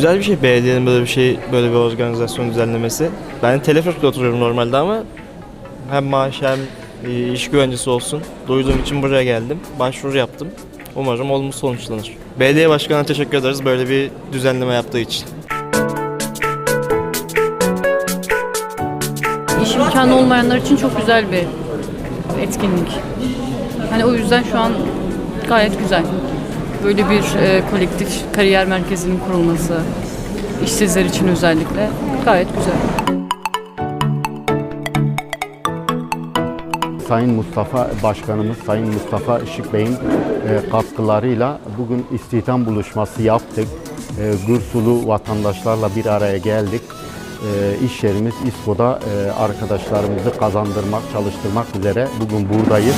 Güzel bir şey belediyenin böyle bir şey, böyle bir organizasyon düzenlemesi. Ben Telefrik'te oturuyorum normalde ama hem maaş hem e, iş güvencesi olsun. Duyduğum için buraya geldim. Başvuru yaptım. Umarım olumlu sonuçlanır. Belediye başkanına teşekkür ederiz böyle bir düzenleme yaptığı için. İş imkanı olmayanlar için çok güzel bir etkinlik. Hani o yüzden şu an gayet güzel. Böyle bir e, kolektif kariyer merkezinin kurulması, işsizler için özellikle gayet güzel. Sayın Mustafa Başkanımız, Sayın Mustafa Işık Bey'in e, katkılarıyla bugün istihdam buluşması yaptık. E, Gürsulu vatandaşlarla bir araya geldik. E, iş yerimiz İSKO'da e, arkadaşlarımızı kazandırmak, çalıştırmak üzere bugün buradayız.